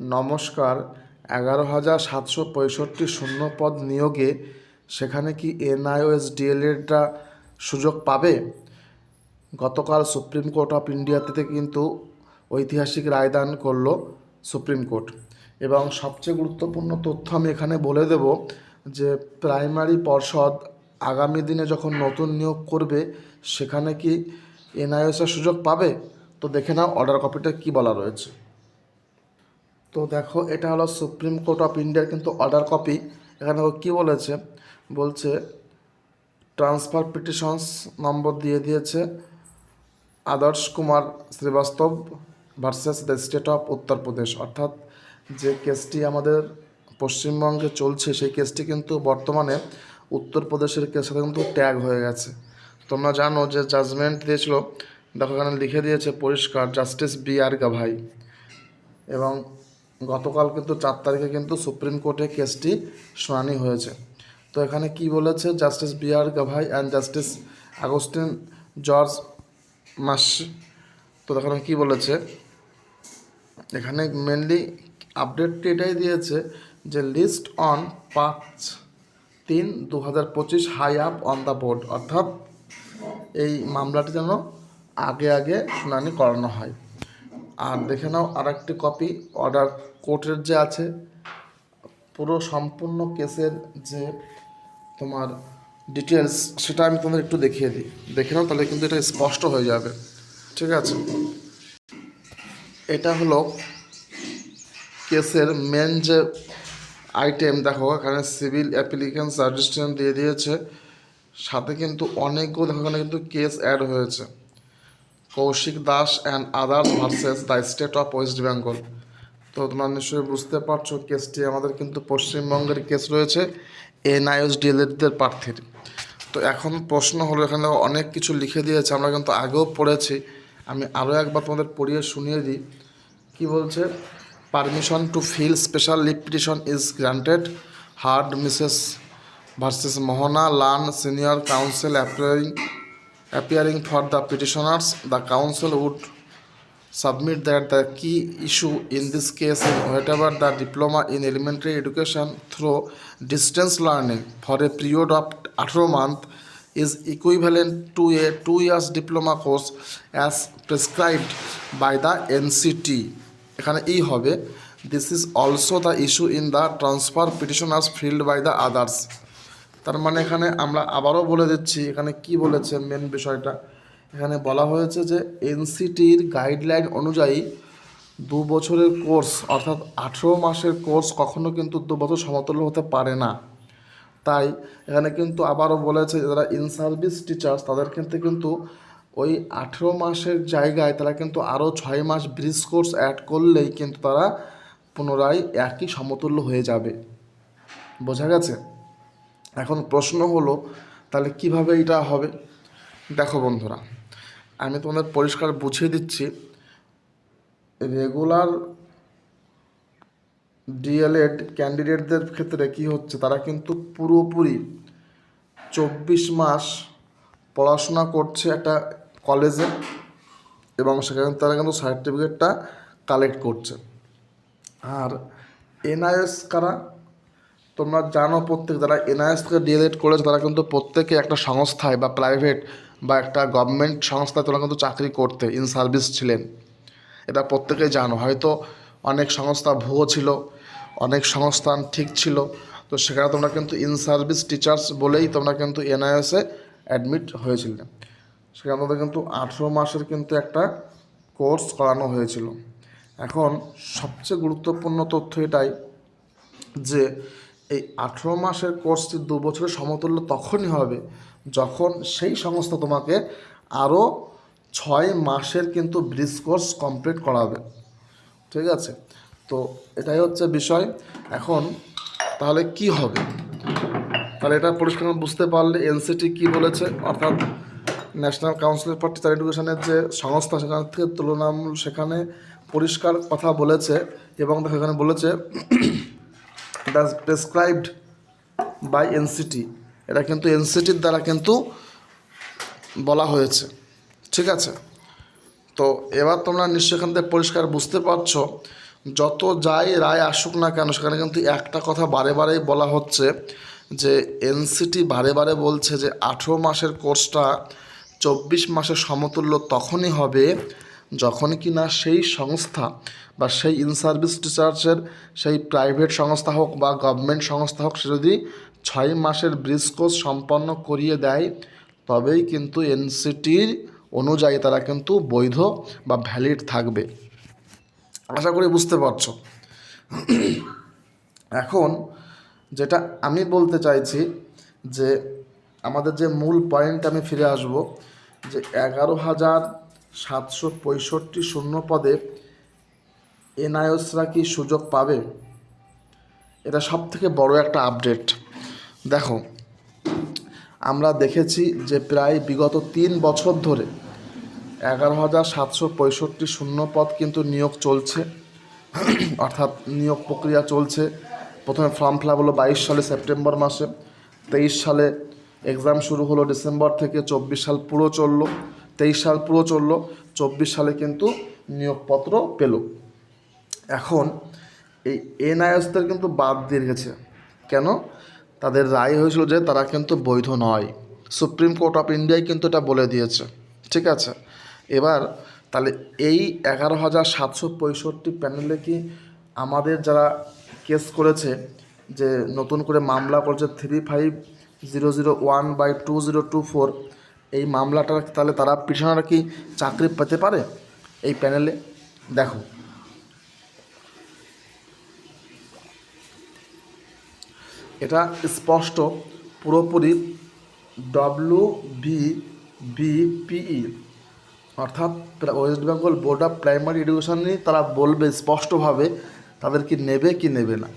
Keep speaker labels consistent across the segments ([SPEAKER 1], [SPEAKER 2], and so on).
[SPEAKER 1] নমস্কার, এগারো হাজার সাতশো পঁয়ষট্টি শূন্য পদ নিয়োগে সেখানে কি এনআইওএস ডিএলএডরা সুযোগ পাবে? গতকাল সুপ্রিম কোর্ট অফ ইন্ডিয়াতে কিন্তু ঐতিহাসিক রায়দান করল সুপ্রিম কোর্ট। এবং সবচেয়ে গুরুত্বপূর্ণ তথ্য আমি এখানে বলে দেব যে, প্রাইমারি পর্ষদ আগামী দিনে যখন নতুন নিয়োগ করবে, সেখানে কি এনআইওএসের সুযোগ পাবে? তো দেখে নাও, অর্ডার কপিটা কী বলা রয়েছে। তো দেখো, এটা হলো সুপ্রিম কোর্ট অফ ইন্ডিয়ার কিন্তু অর্ডার কপি এখানে কী বলেছে? বলছে ট্রান্সফার পিটিশনস নম্বর দিয়ে দিয়েছে Adarsh Kumar Srivastava versus the state of Uttar Pradesh অর্থাৎ যে কেসটি আমাদের পশ্চিমবঙ্গে চলছে, সেই কেসটি কিন্তু বর্তমানে উত্তরপ্রদেশের সাথে কিন্তু ট্যাগ হয়ে গেছে। তোমরা জানো যে জাজমেন্ট দিয়েছিল, দেখো এখানে লিখে দিয়েছে, পরিষ্কার জাস্টিস বি আর গাভাই এবং গতকাল কিন্তু চার তারিখে কিন্তু সুপ্রিম কোর্টে কেসটি শুনানি হয়েছে। তো এখানে কি বলেছে? Justice B R Gavai and justice Augustine George Masih. তো এখানে কি বলেছে? এখানে মেনলি আপডেটটি এটাই দিয়েছে যে লিস্ট অন পাঁচ তিন দু হাজার পঁচিশ high up on the board অর্থাৎ এই মামলাটি যেন আগে আগে শুনানি করানো হয়। আর দেখে নাও আর একটি কপি অর্ডার কোর্টের যে আছে, পুরো সম্পূর্ণ কেসের যে তোমার ডিটেলস সেটা আমি তোমাদের একটু দেখিয়ে দিই। দেখে নাও, তাহলে কিন্তু এটা স্পষ্ট হয়ে যাবে। ঠিক আছে? এটা হলো কেসের মেন যে আইটেম দেখো, এখানে সিভিল অ্যাপ্লিকেন্স রেজিস্ট্রেশন দিয়ে দিয়েছে। সাথে কিন্তু অনেকগুলো, দেখো কিন্তু কেস অ্যাড হয়েছে। Kaushik Das and others versus the state of West Bengal তো তোমরা নিশ্চয়ই বুঝতে পারছ কেসটি, আমাদের কিন্তু পশ্চিমবঙ্গের কেস রয়েছে এনআইএস ডিএলএডদের প্রার্থীর। তো এখন প্রশ্ন হলো, এখানে অনেক কিছু লিখে দিয়েছে, আমরা কিন্তু আগেও পড়েছি। আমি আরও একবার তোমাদের পড়িয়ে শুনিয়ে দিই। কি বলছে? Permission to file special leave petition is granted heard Mrs versus Mohana Lan senior counsel appearing appearing for the petitioners the counsel would submit that the key issue in this case in whatever the diploma in elementary education through distance learning for a period of আঠেরো month is equivalent to a two years diploma course as prescribed by the NCT এখানে এই হবে। This is also the issue in the transfer petitioners filed by the others তার মানে এখানে আমরা আবারও বলে দিচ্ছি, এখানে কি বলেছে মেন বিষয়টা? এখানে বলা হয়েছে যে এনসিটির গাইডলাইন অনুযায়ী দু বছরের কোর্স অর্থাৎ আঠেরো মাসের কোর্স কখনো কিন্তু দু বছর সমতুল্য হতে পারে না। তাই এখানে কিন্তু আবারও বলেছে যারা ইন সার্ভিস টিচার্স তাদের ক্ষেত্রে কিন্তু ওই আঠেরো মাসের জায়গায় তারা কিন্তু আরও ছয় মাস ব্রিজ কোর্স অ্যাড করলেই কিন্তু তারা পুনরায় একই সমতুল্য হয়ে যাবে। বোঝা গেছে? এখন প্রশ্ন হলো, তাহলে কীভাবে এটা হবে? দেখো বন্ধুরা, আমি তোমাদের পরিষ্কার বুঝিয়ে দিচ্ছি রেগুলার ডিএলএড ক্যান্ডিডেটদের ক্ষেত্রে কি হচ্ছে, তারা কিন্তু পুরোপুরি চব্বিশ মাস পড়াশোনা করছে একটা কলেজে এবং সেখানে তারা কিন্তু সার্টিফিকেটটা কালেক্ট করছে। আর এনআইএস কারা তোমরা জানো প্রত্যেক, যারা এনআইএস থেকে ডিএলএড করেছে, তারা কিন্তু প্রত্যেকে একটা সংস্থায় বা প্রাইভেট বা একটা গভর্নমেন্ট সংস্থায় তোমরা কিন্তু চাকরি করতে ইন সার্ভিস ছিলেন। এটা প্রত্যেকেই জানো। হয়তো অনেক সংস্থা ভুয়ো ছিল, অনেক সংস্থান ঠিক ছিল, তো সেখানে তোমরা কিন্তু ইন সার্ভিস টিচার্স বলেই তোমরা কিন্তু এনআইএসে অ্যাডমিট হয়েছিলে। সেখানে তোমাদের কিন্তু আঠেরো মাসের কিন্তু একটা কোর্স করানো হয়েছিল। এখন সবচেয়ে গুরুত্বপূর্ণ তথ্য এটাই যে এই আঠেরো মাসের কোর্সটি দু বছরের সমতুল্য তখনই হবে যখন সেই সংস্থা তোমাকে আরও ছয় মাসের কিন্তু ব্রিজ কোর্স কমপ্লিট করাবে। ঠিক আছে? তো এটাই হচ্ছে বিষয়। এখন তাহলে কি হবে? তাহলে এটা পরিষ্কার বুঝতে পারলে এনসিটি কি বলেছে? অর্থাৎ ন্যাশনাল কাউন্সিল ফর টিচার এডুকেশনের যে সংস্থা সেখান থেকে তুলনামূলক সেখানে পরিষ্কার কথা বলেছে এবং দেখো এখানে বলেছে দ্য প্রেসক্রাইবড বাই এনসিটি এটা কিন্তু এনসিটির দ্বারা কিন্তু বলা হয়েছে। ঠিক আছে? তো এবার তোমরা নিশ্চয় এখান থেকে পরিষ্কার বুঝতে পারছ, যত যাই রায় আসুক না কেন, সেখানে কিন্তু একটা কথা বারে বারেই বলা হচ্ছে যে এনসিটি বারে বারে বলছে যে আঠেরো মাসের কোর্সটা চব্বিশ মাসের সমতুল্য তখনই হবে যখন কি না সেই সংস্থা বা সেই ইন সার্ভিস টিচার্সের সেই প্রাইভেট সংস্থা হোক বা গভর্নমেন্ট সংস্থা হোক, সে যদি ছয় মাসের ব্রিজ কোর্স সম্পন্ন করিয়ে দেয়, তবেই কিন্তু এনসিটির অনুযায়ী তারা কিন্তু বৈধ বা ভ্যালিড থাকবে। আশা করি বুঝতে পারছ। এখন যেটা আমি বলতে চাইছি যে আমাদের যে মূল পয়েন্ট আমি ফিরে আসব, যে এগারো হাজার সাতশো পঁয়ষট্টি শূন্য পদে এনআইএসরা কি সুযোগ পাবে? এটা সব থেকে বড় একটা আপডেট। দেখো, আমরা দেখেছি যে প্রায় বিগত তিন বছর ধরে এগারো হাজার সাতশো পঁয়ষট্টি শূন্য পদ কিন্তু নিয়োগ চলছে। অর্থাৎ নিয়োগ প্রক্রিয়া চলছে। প্রথমে ফর্ম ফিল হলো বাইশ সালে সেপ্টেম্বর মাসে, তেইশ সালে এক্সাম শুরু হলো ডিসেম্বর থেকে, চব্বিশ সাল পুরো চলল। তেইশ সাল পুরো চলল, চব্বিশ সালে কিন্তু নিয়োগপত্র পেল। এখন এই এনআইএসদের কিন্তু বাদ দিয়ে গেছে। কেন? তাদের রায় হয়েছিল যে তারা কিন্তু বৈধ নয়। সুপ্রিম কোর্ট অফ ইন্ডিয়ায় কিন্তু এটা বলে দিয়েছে। ঠিক আছে? এবার তাহলে এই এগারো হাজার সাতশো পঁয়ষট্টি প্যানেলে কি আমাদের যারা কেস করেছে যে নতুন করে মামলা করেছে three five zero zero one by two zero two four এই মামলাটা তাহলে তারা পিছনেরা কি চাকরি পেতে পারে এই প্যানেলে? দেখো। এটা স্পষ্ট, পুরোপুরি ডব্লিউ বি বিপিই অর্থাৎ West Bengal board of primary এডুকেশনই তারা বলবে স্পষ্টভাবে তাদের কি নেবে কি নেবে না।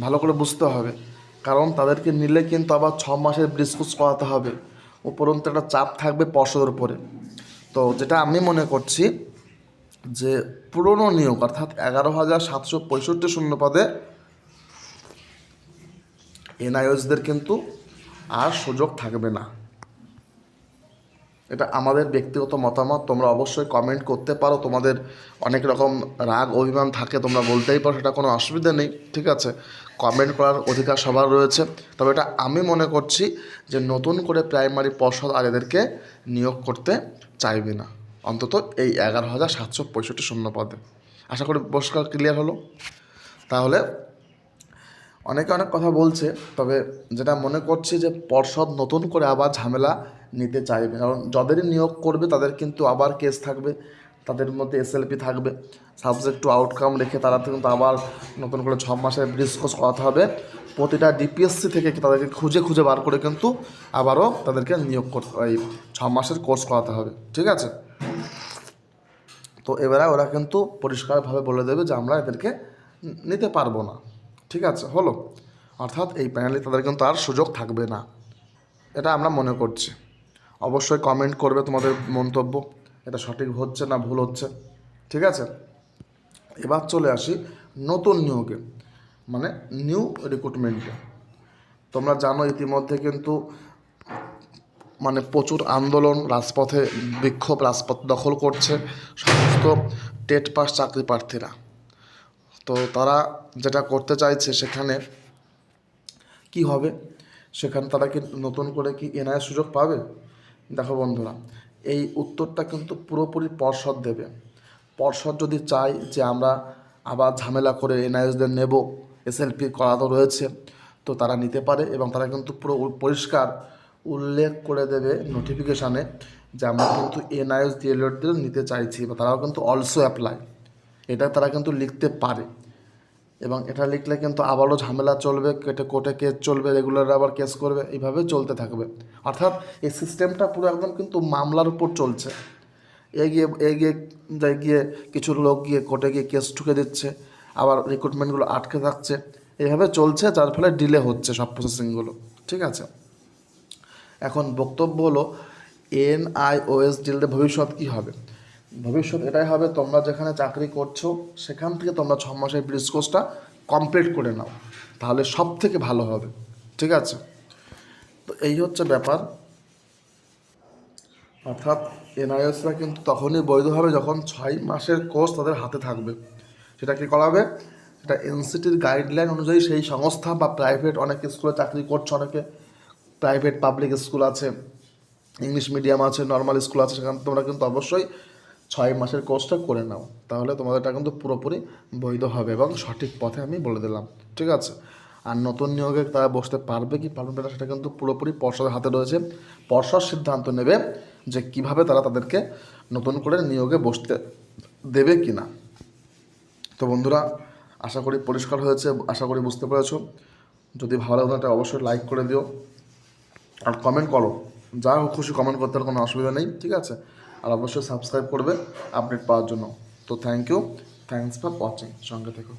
[SPEAKER 1] ভালো করে বুঝতে হবে। কারণ তাদেরকে নিলে কিন্তু আবার ছ মাসের ডিসকাস করাতে হবে। উপরন্তু একটা চাপ থাকবে পর্ষদের উপরে। তো যেটা আমি মনে করছি যে পুরনো নিয়োগ, অর্থাৎ এগারো হাজার সাতশো পঁয়ষট্টি শূন্য পদে এনআইওসদের কিন্তু আর সুযোগ থাকবে না। এটা আমাদের ব্যক্তিগত মতামত, তোমরা অবশ্যই কমেন্ট করতে পারো। তোমাদের অনেক রকম রাগ, অভিমান থাকে, তোমরা বলতেই পারো, সেটা কোনো অসুবিধা নেই, ঠিক আছে? কমেন্ট করার অধিকার সবার রয়েছে। তবে এটা আমি মনে করছি যে নতুন করে প্রাইমারি পর্ষদ আর এদেরকে নিয়োগ করতে চাইবে না। অন্তত এই এগারো হাজার সাতশো পঁয়ষট্টি শূন্য পদে আশা করি পরিষ্কার ক্লিয়ার হলো। তাহলে অনেকে অনেক কথা বলছে, তবে যেটা মনে করছি যে পর্ষদ নতুন করে আবার ঝামেলা নিতে চাইবে। কারণ যাদেরই নিয়োগ করবে তাদের কিন্তু আবার কেস থাকবে। তাদের মধ্যে এসএলপি থাকবে। সাবজেক্ট টু আউটকাম রেখে তারা কিন্তু আবার নতুন করে ছ মাসের ডিসকাস করাতে হবে। প্রতিটা ডিপিএসসি থেকে তাদেরকে খুঁজে খুঁজে বার করে কিন্তু আবারও তাদেরকে নিয়োগ করতে এই ছ মাসের কোর্স করাতে হবে, ঠিক আছে? তো এবারে ওরা কিন্তু পরিষ্কারভাবে বলে দেবে যে আমরা এদেরকে নিতে পারব না, ঠিক আছে? হলো? অর্থাৎ এই প্যানেলে তাদের কিন্তু আর সুযোগ থাকবে না। এটা আমরা মনে করছি। অবশ্যই কমেন্ট করবে তোমাদের মন্তব্য। এটা সঠিক হচ্ছে না ভুল হচ্ছে, ঠিক আছে? এবার চলে আসি নতুন নিয়োগে মানে নিউ রিক্রুটমেন্টে তোমরা জানো ইতিমধ্যে কিন্তু মানে প্রচুর আন্দোলন, রাজপথে বিক্ষোভ, রাজপথ দখল করছে সমস্ত টেট পাস চাকরি প্রার্থীরা। তো তারা যেটা করতে চাইছে সেখানে কি হবে? সেখানে তারা কি নতুন করে কি এনআইএর সুযোগ পাবে? দেখো বন্ধুরা এই উত্তরটা কিন্তু পুরোপুরি পর্ষদ দেবে। পর্ষদ যদি চায় যে আমরা আবার ঝামেলা করে এনআইএসদের নেব এসএলপি করা তো রয়েছে, তো তারা নিতে পারে এবং তারা কিন্তু পুরো পরিষ্কার উল্লেখ করে দেবে নোটিফিকেশানে যে আমরা কিন্তু এনআইএস ডিএলএডদের নিতে চাইছি বা তারাও কিন্তু অলসো অ্যাপ্লাই এটা তারা কিন্তু লিখতে পারে। এবং এটা লিখলে কিন্তু আবারও ঝামেলা চলবে, কেটে কোর্টে কেস চলবে রেগুলার আবার কেস করবে, এইভাবে চলতে থাকবে। অর্থাৎ এই সিস্টেমটা পুরো একদম কিন্তু মামলার উপর চলছে। এগিয়ে এগিয়ে যায় গিয়ে কিছু লোক গিয়ে কোর্টে গিয়ে কেস ঠুকে দিচ্ছে, আবার রিক্রুটমেন্টগুলো আটকে থাকছে। এইভাবে চলছে, যার ফলে ডিলে হচ্ছে সব প্রসেসিংগুলো ঠিক আছে? এখন বক্তব্য হলো, এনআইওএস ডিলতে ভবিষ্যৎ কী হবে? ভবিষ্যৎ এটাই হবে, তোমরা যেখানে চাকরি করছ, সেখান থেকে তোমরা ছ মাসের ব্রিজ কোর্সটা কমপ্লিট করে নাও, তাহলে সব থেকে ভালো হবে, ঠিক আছে? তো এই হচ্ছে ব্যাপার। অর্থাৎ এনআইএসরা কিন্তু তখনই বৈধ হবে যখন ছয় মাসের কোর্স তাদের হাতে থাকবে। সেটা কি করাবে সেটা এনসিটির গাইডলাইন অনুযায়ী সেই সংস্থা বা প্রাইভেট অনেক স্কুলে চাকরি করছে, অনেকে প্রাইভেট পাবলিক স্কুল আছে ইংলিশ মিডিয়াম আছে নর্মাল স্কুল আছে, সেখানে তোমরা কিন্তু অবশ্যই ছয় মাসের কোর্সটা করে নাও, তাহলে তোমাদের তোমাদেরটা কিন্তু পুরোপুরি বৈধ হবে এবং সঠিক পথে আমি বলে দিলাম, ঠিক আছে? আর নতুন নিয়োগে তারা বসতে পারবে কি পারবে না সেটা কিন্তু পুরোপুরি পর্ষদের হাতে রয়েছে। পর্ষদ সিদ্ধান্ত নেবে যে কীভাবে তারা তাদেরকে নতুন করে নিয়োগে বসতে দেবে কি না তো বন্ধুরা, আশা করি পরিষ্কার হয়েছে, আশা করি বুঝতে পেরেছ। যদি ভালো লাগে তাহলে অবশ্যই লাইক করে দিও। আর কমেন্ট করো। যা খুশি কমেন্ট করতে কোনো অসুবিধা নেই, ঠিক আছে? আর অবশ্যই সাবস্ক্রাইব করবে আপডেট পাওয়ার জন্য। তো thank you thanks for watching সঙ্গে থেকো।